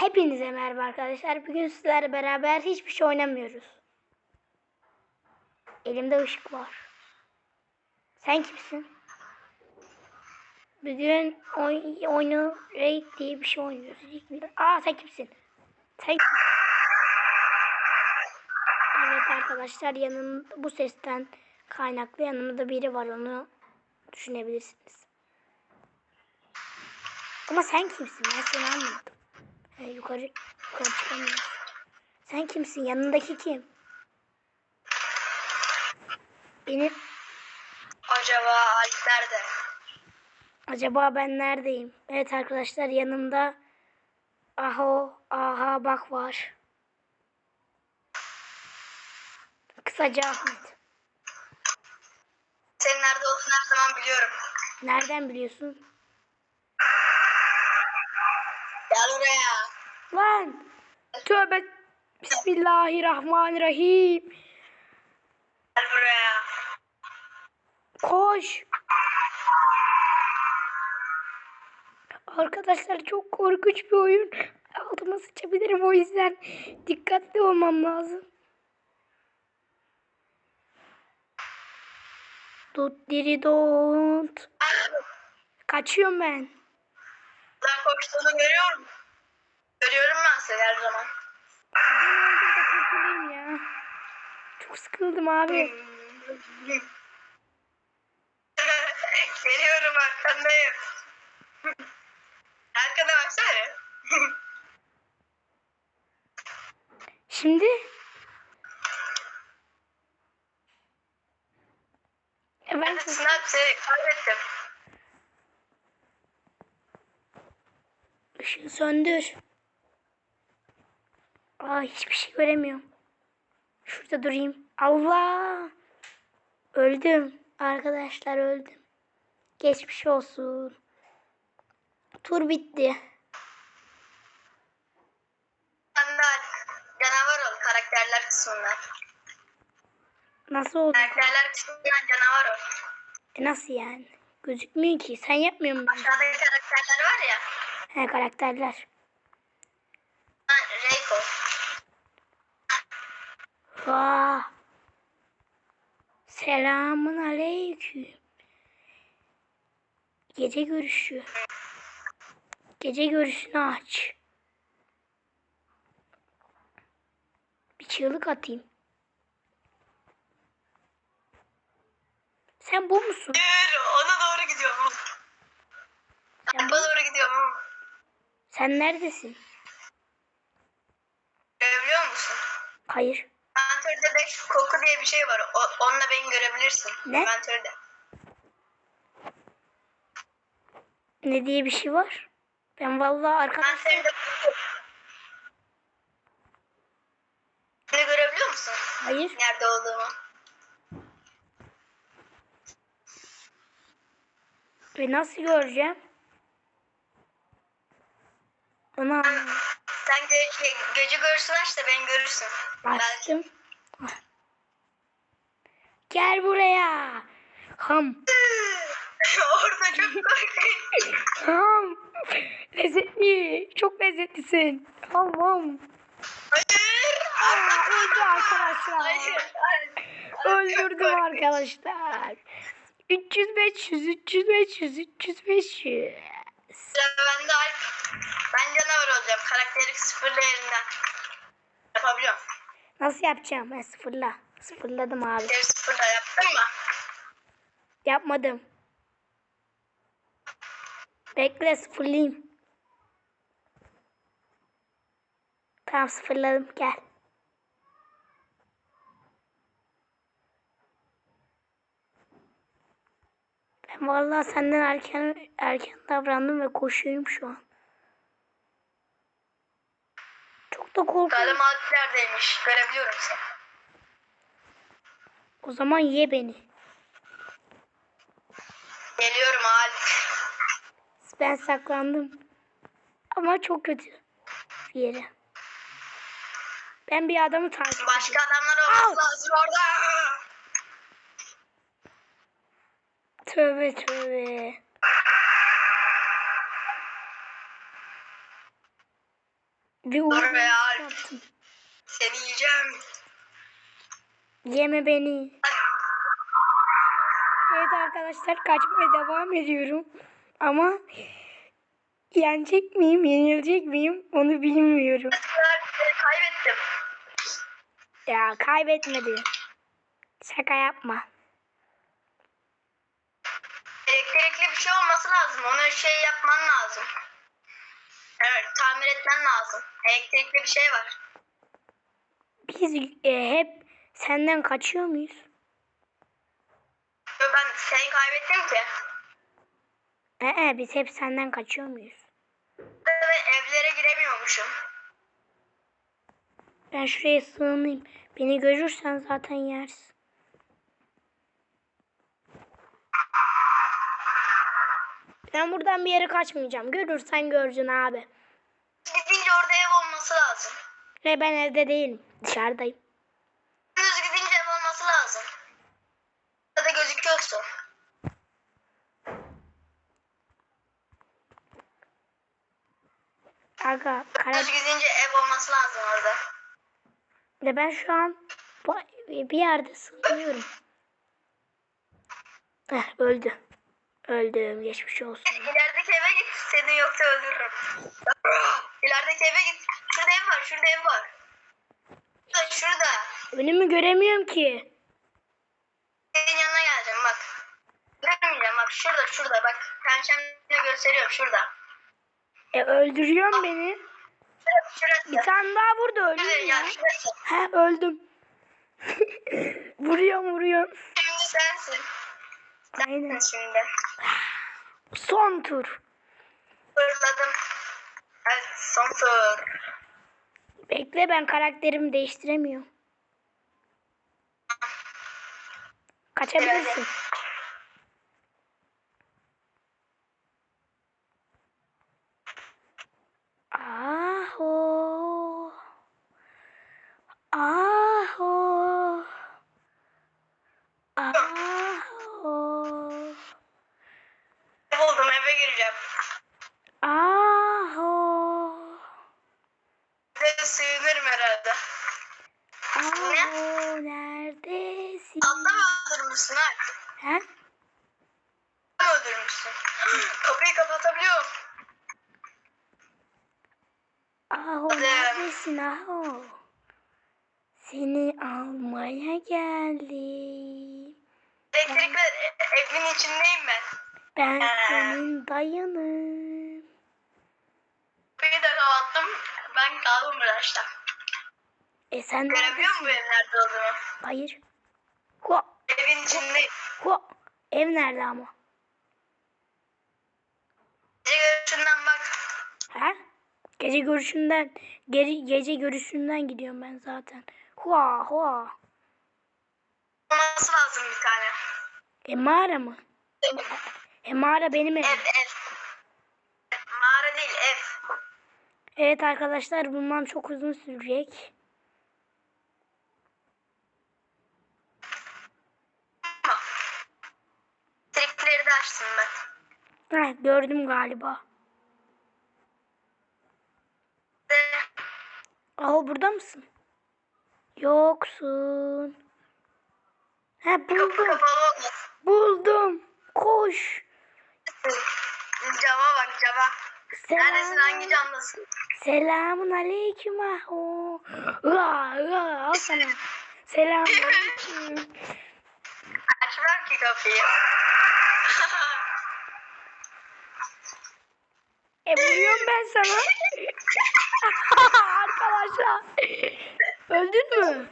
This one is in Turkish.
Hepinize merhaba arkadaşlar. Bugün sizlerle beraber hiçbir şey oynamıyoruz. Elimde ışık var. Sen kimsin? Bugün oy- oyunu Raid diye bir şey oynuyoruz. Aa sen kimsin? Sen kimsin? Evet arkadaşlar yanım bu sesten kaynaklı yanımda biri var onu düşünebilirsiniz. Ama sen kimsin? Ben seni anlamadım. Ee, yukarı, yukarı çıkamıyoruz. Sen kimsin? Yanındaki kim? Benim Acaba Alp nerede? acaba ben neredeyim? Evet arkadaşlar yanımda Aho, Aha bak var. Kısaca Ahmet. Senin nerede olduğunu her zaman biliyorum. Nereden biliyorsun? Gel buraya. Lan! Tövbe Bismillahirrahmanirrahim. Gel buraya. Koş. Arkadaşlar çok korkunç bir oyun. Altıma sıçabilirim o yüzden dikkatli olmam lazım. Tut diri don't. Kaçıyorum ben. Ben koştuğunu görüyorum. Görüyorum ben seni her zaman. Beni öldür de kurtulayım ya. Çok sıkıldım abi. Geliyorum arkandayım. Arkada baksana. Şimdi E ben abi seni kaybettim. ışığı söndür. Aa hiçbir şey göremiyorum. Şurada durayım. Allah! Öldüm. Arkadaşlar öldüm. Geçmiş olsun. Tur bitti. Sen de canavar ol karakterler kısmından. Nasıl oldu? Karakterler kısmından canavar ol. E nasıl yani? Gözükmüyor ki. Sen yapmıyor musun? Aşağıdaki karakterler var ya. He karakterler. Ha, Reiko. Vaa. Selamun aleyküm. Gece görüşü. Gece görüşünü aç. Bir çığlık atayım. Sen bu musun? Hayır ona doğru gidiyorum. Sen, Kampa doğru gidiyorum. sen neredesin? Görebiliyor musun? Hayır. Inventörde 5 koku diye bir şey var. O, onunla beni görebilirsin. Ne? Inventörde. Ne diye bir şey var? Ben vallahi arkadaşlar koku. Beni görebiliyor musun? hayır. Nerede olduğumu. Ve nasıl göreceğim? Anlamadım. Sen gö şey, gece görürsün aç da beni görürsün. Belki. Gel buraya. Ham. Orada çok korkunç. Ham. Lezzetli. Çok lezzetlisin. Ham ham. Hayır. Aa, öldü arkadaşlar. Hayır. hayır. Öldürdüm arkadaşlar. 300 500 300 500 300 500. Sıra bende Alp. Ben canavar olacağım. Karakteri sıfırla yerinden. Yapabiliyorum. Nasıl yapacağım? Ben sıfırla. Sıfırladım abi. Karakteri sıfırla yaptın mı? Yapmadım. Bekle sıfırlayayım. Tamam sıfırladım gel. Ben vallahi senden erken erken davrandım ve koşuyorum şu an. Çok da korkuyorum. Galiba Alp neredeymiş? Görebiliyorum seni. O zaman ye beni. Geliyorum Alp. Ben saklandım. Ama çok kötü bir yere. Ben bir adamı takip ediyorum. Başka adamlar olması lazım orada. Tövbe tövbe. Bir Dur be yaptım. Seni yiyeceğim. Yeme beni. Evet arkadaşlar kaçmaya devam ediyorum. Ama yenecek miyim, yenilecek miyim onu bilmiyorum. Kaybettim. Ya kaybetmedi. Şaka yapma. Elektrikli bir şey olması lazım. Onu şey yapman lazım. Evet, tamir etmen lazım. Elektrikli bir şey var. Biz e, hep senden kaçıyor muyuz? Yo, Ben seni kaybettim ki. Ee, biz hep senden kaçıyor muyuz? Ben evlere giremiyormuşum. Ben şuraya sığınayım. Beni görürsen zaten yersin. Ben buradan bir yere kaçmayacağım. Görürsen göreceksin abi. Gidince orada ev olması lazım. Ve ben evde değilim. Dışarıdayım. Düz gidince ev olması lazım. Ya da gözüküyorsun. Aga kara... Düz gidince ev olması lazım orada. Ve ben şu an bir yerde sığınıyorum. Heh, öldü. Öldüm. Geçmiş olsun. İlerideki eve git. Seni yoksa öldürürüm. İlerideki eve git. Şurada ev var. Şurada ev var. Şurada. şurada. Önümü göremiyorum ki. Senin yanına geleceğim bak. Görmeyeceğim bak. Şurada şurada bak. Pençemle gösteriyorum şurada. E öldürüyorsun beni. Şurası. Şurası. Bir tane daha Şurada öldüm ya. He öldüm. vuruyorum vuruyorum. Şimdi sensin. Aynen. Şimdi. Son tur. Fırladım. Evet son tur. Bekle ben karakterimi değiştiremiyorum. Kaçabilirsin. Aho. Aho. Aho. Buldum eve gireceğim. Aho. Bir de sığınırım herhalde. Aho neredesin? Abla mı öldürmüşsün ha? He? Öldürmüşsün? Kapıyı kapatabiliyorum. Aho Hadi. neredesin Aho? Seni almaya geldim. Elektrikle e- evin içindeyim ben. Ben Ee. senin dayanım. Kapıyı da kapattım. Ben kaldım uğraşta. E sen Görebiliyor musun benim nerede olduğumu? Hayır. Ho, Evin içindeyim. ho. Ev nerede ama? Gece görüşünden bak. He? Gece görüşünden, geri, gece görüşünden gidiyorum ben zaten. Hua hua. Olması lazım bir tane. E mağara mı? E mağara benim Ev evim. ev. Mağara değil ev. Evet arkadaşlar bulmam çok uzun sürecek. Ama. Açtım ben. Heh, gördüm galiba. Aho burada mısın? Yoksun. Ha kapı buldum. Buldum. Koş. Cama bak cama. Neredesin hangi Selam. camdasın? Selamun aleyküm. Aa, aa, al sana. Selamun aleyküm. Açmam ki kapıyı. E vuruyorum ben sana. Arkadaşlar. Öldün mü?